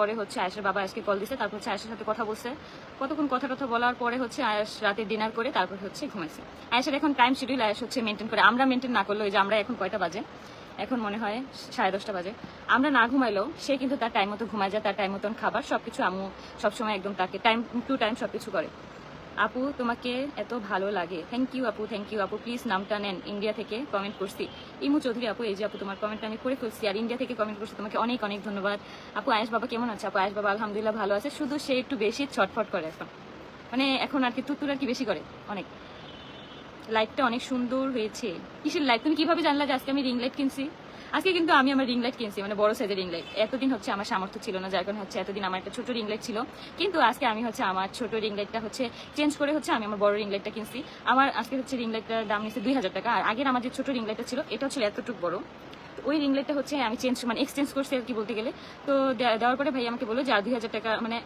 পরে হচ্ছে আয়েশের বাবা আজকে কল দিছে, তারপর হচ্ছে আয়েশের সাথে কথা বলছে। কতক্ষণ কথা টথা বলার পরে হচ্ছে আয়েশ রাতে ডিনার করে তারপর হচ্ছে ঘুমাইছে। আয়েশের এখন টাইম শিডিউল আয়েশ হচ্ছে মেনটেন করে। আমরা মেনটেন না করলে যে আমরা এখন কয়টা বাজে? এখন মনে হয় সাড়ে দশটা বাজে। আমরা না ঘুমাইলেও সে কিন্তু তার টাইম মতো ঘুমায় যায়, তার টাইম মতন খাবার, সবকিছু আমু সবসময় একদম তাকে টাইম টু টাইম সবকিছু করে। আপু, তোমাকে এত ভালো লাগে। থ্যাংক ইউ আপু থ্যাংক ইউ আপু। প্লিজ নামটা নেন ইন্ডিয়া থেকে কমেন্ট করছি। ইমু চৌধুরী, আপু, এই যে আপু, তোমার কমেন্টটা আমি করে ফেলছি। আর ইন্ডিয়া থেকে কমেন্ট করছি, তোমাকে অনেক অনেক ধন্যবাদ। আপু, আয়েশ বাবা কেমন আছে? আপু, আয়েশ বাবা আলহামদুলিল্লাহ ভালো আছে। শুধু সে একটু বেশি ছটফট করে এখন। মানে এখন আর কি তুতুর আর কি বেশি করে, অনেক। লাইটটা অনেক সুন্দর হয়েছে। কিসের লাইট তুমি কীভাবে জানলা যে আজকে আমি রিং লাইট কিনছি? আজকে কিন্তু আমি আমার রিং লাইট কিনছি মানে বড় সাইজের রিং লাইট এতদিন হচ্ছে আমার সামর্থ্য ছিল না, যার কারণে হচ্ছে এতদিন আমার একটা ছোট রিং লাইট ছিল। কিন্তু আজকে আমি হচ্ছে আমার ছোট রিং লাইটটা হচ্ছে চেঞ্জ করে হচ্ছে আমি আমার বড় রিং লাইটটা কিনছি। আমার আজকে হচ্ছে রিং লাইটটার দাম নিচ্ছে দুই হাজার টাকা। আর আগের আমার যে ছোট রিং লাইটটা ছিল এটা ছিল এতটুকু বড়। ওই রিং লাইটটা হচ্ছে আমি চেঞ্জ মানে এক্সচেঞ্জ করছি আর কি বলতে গেলে। তো দেওয়ার পরে ভাই আমাকে বলল যে, আর দুই হাজার টাকা মানে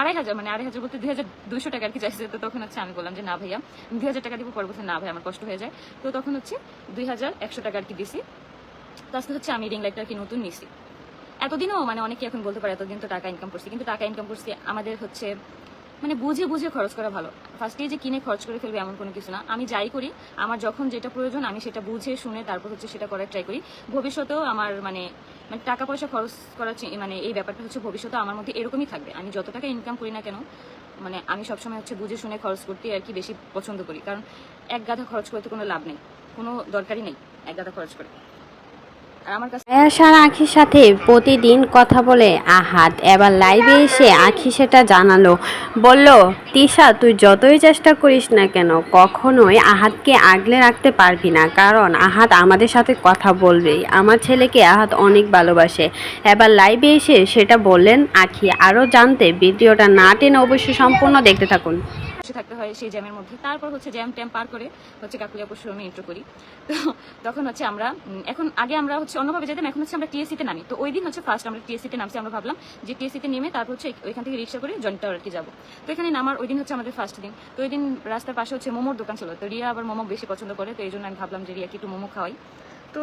আড়াই হাজার মানে আড়াই হাজার বলতে দুই হাজার দুইশো টাকা আর কি চাইছে। তো তখন হচ্ছে আমি বললাম যে, না ভাইয়া দুই হাজার টাকা দিব পরে বলছে না ভাই, আমার কষ্ট হয়ে যায়। তো তখন হচ্ছে দুই হাজার একশো টাকা আর কি দিছি। আজকে হচ্ছে আমি রিং লাইটটা কি নতুন নিছি। এতদিনও মানে অনেকে এখন বলতে পারে এতদিন তো টাকা ইনকাম করছি, কিন্তু টাকা ইনকাম করছি আমাদের হচ্ছে মানে বুঝে বুঝে খরচ করা ভালো। ফার্স্টে যে কিনে খরচ করে ফেলবে এমন কোনো কিছু না। আমি যাই করি, আমার যখন যেটা প্রয়োজন আমি সেটা বুঝে শুনে তারপর হচ্ছে সেটা করার ট্রাই করি। ভবিষ্যতেও আমার মানে মানে টাকা পয়সা খরচ করা মানে এই ব্যাপারটা হচ্ছে ভবিষ্যতে আমার মধ্যে এরকমই থাকবে। আমি যত টাকা ইনকাম করি না কেন মানে আমি সবসময় হচ্ছে বুঝে শুনে খরচ করতে আর কি বেশি পছন্দ করি। কারণ এক গাধা খরচ করতে কোনো লাভ নেই, কোনো দরকারই নেই এক গাধা খরচ করে। আয়াসার আখির সাথে প্রতিদিন কথা বলে আহাত। এবার লাইভে এসে আখি সেটা জানালো। বলল, তিশা, তুই যতই চেষ্টা করিস না কেন, কখনোই আহাতকে আগলে রাখতে পারবি না। কারণ আহাত আমাদের সাথে কথা বলবেই। আমার ছেলেকে আহাত অনেক ভালোবাসে। এবার লাইভে এসে সেটা বললেন আখি। আরও জানতে ভিডিওটা না টেনে অবশ্যই সম্পূর্ণ দেখতে থাকুন। বসে থাকতে হয় সেই জ্যামের মধ্যে। তারপর হচ্ছে জ্যাম ট্যাম পার করে হচ্ছে কাকুলিয়া পরশু আমি ইন্ট্রো করি। তো তখন হচ্ছে আমরা এখন আগে আমরা হচ্ছে অন্যভাবে যেতাম, এখন হচ্ছে আমরা টিএসসিতে নামি। তো ওই দিন হচ্ছে ফার্স্ট আমরা টিএসসিতে নামছি, আমরা ভাবলাম যে টিএসসিতে নেমে তারপর হচ্ছে ওইখান থেকে রিক্সা করে জয়েন্ট টাওয়ার কি যাব। তো এখানে নামার ওই দিন হচ্ছে আমাদের ফার্স্ট দিন। তো ওই দিন রাস্তার পাশে হচ্ছে মোমোর দোকান ছিল। তো রিয়া আবার মোমো বেশি পছন্দ করে, তো এই জন্য আমি ভাবলাম যে রিয়াকে একটু মোমো খাওয়াই। তো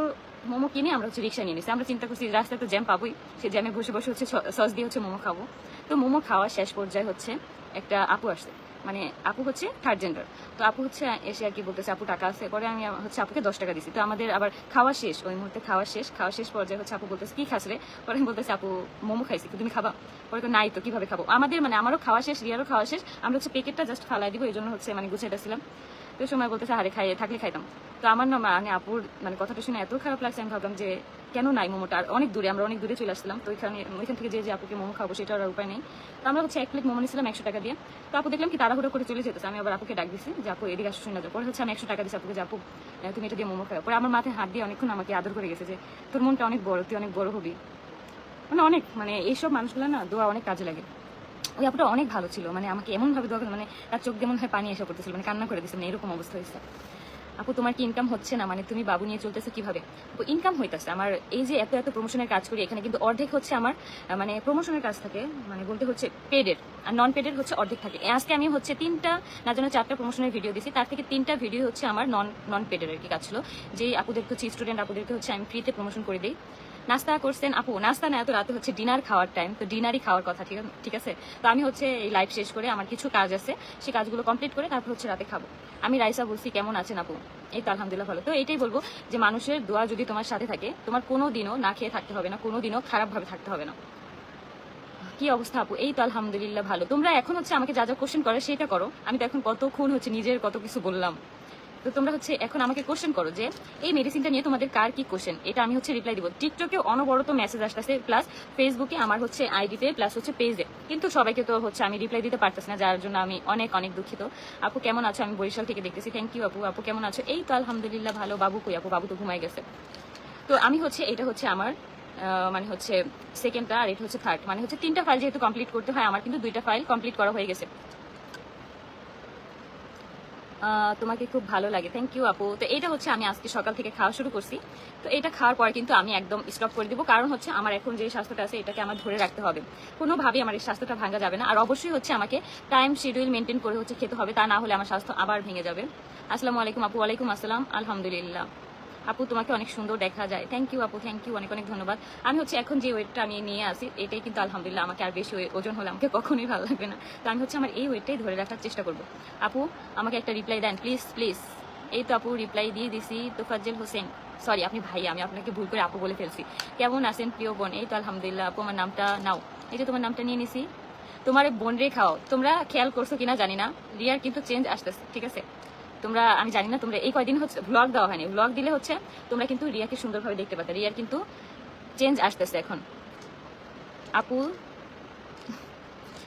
মোমো কিনে আমরা হচ্ছে রিক্সা নিয়ে নিছি। আমরা চিন্তা করছি, রাস্তায় তো জ্যাম পাবোই, সেই জ্যামে বসে বসে হচ্ছে সস দিয়ে হচ্ছে মোমো খাব। তো মোমো খাওয়া শেষ পর্যায়ে হচ্ছে একটা আপু আসছে। মানে আপু হচ্ছে থার্ড জেন্ডার তো আপু হচ্ছে এসে আর কি বলতেছে, আপু, টাকা আছে। পরে আমি হচ্ছে আপুকে দশ টাকা দিছি। তো আমাদের আবার খাওয়া শেষ, ওই মুহূর্তে খাওয়া শেষ। খাওয়া শেষ পর্যায়ে হচ্ছে আপু বলতেছে, কি খাস রে? পরে আমি বলতেছি, আপু, মোমো খাইছি তুমি খাবা? পরে তো নাই তো, কীভাবে খাব? আমাদের মানে আমারও খাওয়া শেষ, রিয়ারও খাওয়া শেষ। আমরা হচ্ছে প্যাকেটটা জাস্ট ফালাই দিব এই জন্য হচ্ছে মানে গুছাইতেছিলাম। তো সময় বলতেছে, আরে খাইয়ে থাকলে খাইতাম। তো আমার না মানে আপুর মানে কথাটা শুনে এত খারাপ লাগছে, আমি ভাবলাম যে, কেন নাই মোমোটা? আর অনেক দূরে, আমরা অনেক দূরে চলে আসছিলাম, তো ওইখানে ওইখান থেকে যে যে আপুকে মোমো খাব সেটার আর উপায় নেই। তো আমরা হচ্ছে এক প্লেট মোমো নিয়েছিলাম একশো টাকা দিয়ে। তো আপু দেখলাম কি তাড়াহুড়ো করে চলে যেতেছে, আমি আবার আপুকে ডাক দিছি, যে, আপু, এদিকে আসো, শুনে পরে হচ্ছে আমি একশো টাকা দিচ্ছি আপুকে, যে, আপু তুমি এটা দিয়ে মোমো খাও। পরে আমার মাথায় হাত দিয়ে অনেকক্ষণ আমাকে আদর করে গেছে যে, তোর মনটা অনেক বড়, তুই অনেক বড় হবি। মানে অনেক মানে এইসব মানুষগুলো না দোয়া অনেক কাজে লাগে। ওই আপুটা অনেক ভালো ছিল মানে আমাকে এমন ভাবে দোয়া মানে তার চোখ যেমন হয় পানি এসে পড়তেছিল মানে কান্না করে দিচ্ছে মানে এরকম অবস্থা হয়েছে। আপু, তোমার কি ইনকাম হচ্ছে না? মানে তুমি বাবু নিয়ে চলতেছো কীভাবে? আপু ইনকাম হইতেছে। আমার এই যে এত এত প্রমোশনের কাজ করি, এখানে কিন্তু অর্ধেক হচ্ছে আমার মানে প্রমোশনের কাজ থাকে মানে বলতে হচ্ছে পেডের আর নন পেডের হচ্ছে অর্ধেক থাকে। আজকে আমি হচ্ছে তিনটা, না যেন চারটা প্রমোশনের ভিডিও দিছি, তার থেকে তিনটা ভিডিও হচ্ছে আমার নন নন পেডের আর কি কাজ ছিল। যে আপুদেরকে, হচ্ছে স্টুডেন্ট আপুদেরকে হচ্ছে আমি ফ্রিতে প্রমোশন করে দিই। নাস্তা করছেন আপু, নাস্তা না, এত রাতে হচ্ছে ডিনার খাওয়ার টাইম তো ডিনারই খাওয়ার কথা, ঠিক আছে ঠিক আছে? তো আমি হচ্ছে এই লাইভ শেষ করে আমার কিছু কাজ আছে, সেই কাজগুলো কমপ্লিট করে তারপর হচ্ছে রাতে খাব। আমি রাইসা বলছি, কেমন আছেন আপু? এই তো আলহামদুলিল্লাহ ভালো। তো এটাই বলব যে মানুষের দোয়া যদি তোমার সাথে থাকে, তোমার কোনো দিনও না খেয়ে থাকতে হবে না, কোনো দিনও খারাপভাবে থাকতে হবে না। কি অবস্থা আপু? এই তো আলহামদুলিল্লাহ ভালো। তোমরা এখন হচ্ছে আমাকে যা যা কোশ্চেন করে, সেটা করো। আমি তো এখন কতক্ষণ হচ্ছে নিজের কত কিছু বললাম। তো তোমরা হচ্ছে এখন আমাকে কোশ্চেন করো যে, এই মেডিসিনটা নিয়ে তোমাদের কার কি কোশ্চেন এটা আমি হচ্ছে রিপ্লাই দিব। টিকটকে অনবরত মেসেজ আসতেছে প্লাস ফেসবুকে আমার হচ্ছে আইডিতে প্লাস হচ্ছে পেজে কিন্তু সবাইকে তো হচ্ছে আমি রিপ্লাই দিতে পারতেছি না, যার জন্য আমি অনেক অনেক দুঃখিত। আপু, কেমন আছো? আমি বরিশাল থেকে দেখতেছি। থ্যাংক ইউ আপু। আপু, কেমন আছো? এই তো আলহামদুলিল্লাহ ভালো। বাবু কই আপু? বাবু তো ঘুমাই গেছে। তো আমি হচ্ছে, এটা হচ্ছে আমার মানে হচ্ছে সেকেন্ডটা আর এটা হচ্ছে থার্ড মানে হচ্ছে তিনটা ফাইল যেহেতু কমপ্লিট করতে হয় আমার, কিন্তু দুইটা ফাইল কমপ্লিট করা হয়ে গেছে। তোমাকে খুব ভালো লাগে। থ্যাংক ইউ আপু। তো এটা হচ্ছে আমি আজকে সকাল থেকে খাওয়া শুরু করছি। তো এটা খাওয়ার পর কিন্তু আমি একদম স্টপ করে দিব। কারণ হচ্ছে আমার এখন যে স্বাস্থ্যটা আছে, এটাকে আমার ধরে রাখতে হবে। কোনোভাবেই আমার এই স্বাস্থ্যটা ভাঙা যাবে না। আর অবশ্যই হচ্ছে আমাকে টাইম শিডিউল মেনটেন করে হচ্ছে খেতে হবে। তা না হলে আমার স্বাস্থ্য আবার ভেঙে যাবে। আসসালামু আলাইকুম আপু। ওয়ালাইকুম আসসালাম। আলহামদুলিল্লাহ। আপু, তোমাকে অনেক সুন্দর দেখা যায়। থ্যাংক ইউ আপু থ্যাংক ইউ অনেক অনেক ধন্যবাদ। আমি হচ্ছে এখন যে ওয়েটটা আমি নিয়ে আসি এটাই কিন্তু আলহামদুলিল্লাহ আমাকে আর বেশি ওজন হলে আমাকে কখনোই ভালো লাগবে না। তো আমি হচ্ছে আমার এই ওয়েটটাই ধরে রাখার চেষ্টা করব। আপু, আমাকে একটা রিপ্লাই দেন প্লিজ প্লিজ এই তো আপু রিপ্লাই দিয়ে দিছি তোফাজ্জেল হোসেন। সরি আপনি ভাই, আমি আপনাকে ভুল করে আপু বলে ফেলছি। কেমন আছেন প্রিয় বোন? এই তো আলহামদুলিল্লাহ, আপু, আমার নামটা নাও। এই যে তোমার নামটা নিয়ে নিছি। তোমার বোন রে খাও তোমরা খেয়াল করছ কিনা জানি না। রিয়ার কিন্তু চেঞ্জ আসতেছে, ঠিক আছে? তোমরা, আমি জানি না তোমরা এই কয়দিন হচ্ছে ব্লগ দেওয়া হয়নি। ব্লগ দিলে হচ্ছে তোমরা কিন্তু রিয়াকে সুন্দরভাবে দেখতে পাতে রিয়ার কিন্তু চেঞ্জ আসতেছে এখন। আপু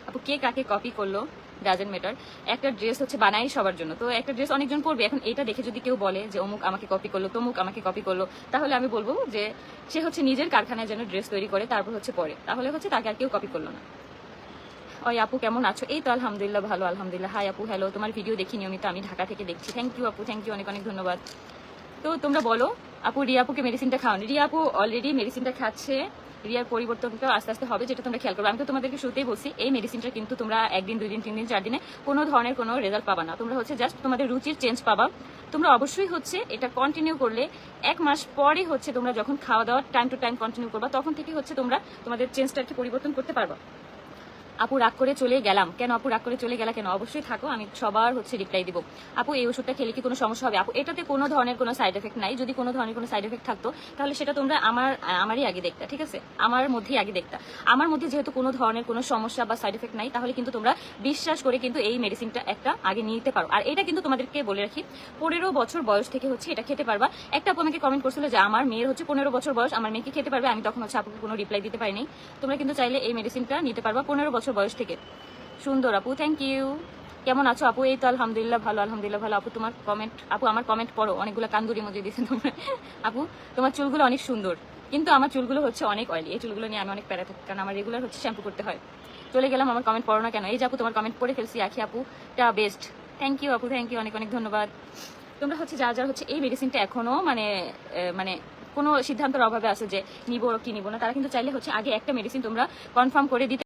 আপু কে কাকে কপি করল? ডাজেন্ট ম্যাটার একটা ড্রেস হচ্ছে বানাই সবার জন্য। তো একটা ড্রেস অনেকজন পরবে। এখন এটা দেখে যদি কেউ বলে যে, অমুক আমাকে কপি করল, তমুক আমাকে কপি করল, তাহলে আমি বলব যে, সে হচ্ছে নিজের কারখানায় যেন ড্রেস তৈরি করে, তারপর হচ্ছে পরে। তাহলে হচ্ছে তাকে আর কেউ কপি করল না। ওই আপু কেমন আছো? এই তো আলহামদুলিল্লাহ, ভালো, আলহামদুলিল্লাহ। হাই আপু হ্যালো তোমার ভিডিও দেখি নিয়মিত, আমি ঢাকা থেকে দেখছি। থ্যাংক ইউ আপু থ্যাংক ইউ অনেক অনেক ধন্যবাদ। তো তোমরা বলো, আপু, রিয়া আপুকে মেডিসিনটা খাওয়ানি। রিয়া আপু অলরেডি মেডিসিনটা খাচ্ছে। রিয়ার পরিবর্তনটা আস্তে আস্তে হবে, যেটা তোমরা খেয়াল করবে। আমি তো তোমাদেরকে শুরুতেই বলছি, এই মেডিসিনটা কিন্তু তোমরা একদিন, দুই দিন, তিন দিন, চার দিনে কোনো ধরনের কোনো রেজাল্ট পাবা না। তোমরা হচ্ছে জাস্ট তোমাদের রুচির চেঞ্জ পাবা। তোমরা অবশ্যই হচ্ছে এটা কন্টিনিউ করলে এক মাস পরে হচ্ছে তোমরা যখন খাওয়া দাওয়া টাইম টু টাইম কন্টিনিউ করবা, তখন থেকে হচ্ছে তোমরা তোমাদের চেঞ্জটাকে পরিবর্তন করতে পারবা। আপু রাগ করে চলে গেলাম। কেন আপু রাগ করে চলে গেলা কেন? অবশ্যই থাকো, আমি সবার হচ্ছে রিপ্লাই দিব। আপু, এই ওষুধটা খেলে কি কোনো সমস্যা হবে? আপু, এটাতে কোনো ধরনের কোনো সাইড এফেক্ট নাই। যদি কোনো ধরনের কোনো সাইড এফেক্ট থাকতো, তাহলে সেটা তোমরা আমার, আমারই আগে দেখতা, ঠিক আছে? আমার মধ্যেই আগে দেখতা। আমার মধ্যে যেহেতু কোনো ধরনের কোনো সমস্যা বা সাইড এফেক্ট নাই, তাহলে কিন্তু তোমরা বিশ্বাস করে কিন্তু এই মেডিসিনটা একটা আগে নিতে পারো। আর এটা কিন্তু তোমাদেরকে বলে রাখি, পনেরো বছর বয়স থেকে হচ্ছে এটা খেতে পারবা। একটা আপু আমাকে কমেন্ট করছিল যে, আমার মেয়ের হচ্ছে পনেরো বছর বয়স, আমার মেয়েকে খেতে পারবে, আমি তখন হচ্ছে আপুকে কোনো রিপ্লাই দিতে পারিনি। তোমরা কিন্তু চাইলে এই মেডিসিনটা নিতে পারবা, পনেরো বছর বয়স থেকে। সুন্দর আপু থ্যাংক ইউ কেমন আছো আপু? এই তো আলহামদুলিল্লাহ ভালো আলহামদুলিল্লাহ ভালো। আপু, তোমার কমেন্ট আপু, আমার কমেন্ট পড়ো, অনেকগুলো কান্দুরি মধ্যে দিয়েছেন তোমরা। আপু, তোমার চুলগুলো অনেক সুন্দর। কিন্তু আমার চুলগুলো হচ্ছে অনেক অয়েলি এই চুলগুলো নিয়ে আমি অনেক প্যারা থাকি, কারণ আমার রেগুলার হচ্ছে শ্যাম্পু করতে হয়। চলে গেলাম, আমার কমেন্ট পড়ো না কেন? এই যে আপু, তোমার কমেন্ট পড়ে ফেলছি, আখি আপু, টা বেস্ট থ্যাংক ইউ আপু থ্যাংক ইউ অনেক অনেক ধন্যবাদ। তোমরা হচ্ছে যা যা হচ্ছে এই মেডিসিনটা এখনও মানে মানে কোনো সিদ্ধান্তের অভাবে আছে যে নিবো কি নিবো না, তারা কিন্তু চাইলে হচ্ছে আগে একটা মেডিসিন তোমরা কনফার্ম করে দিতে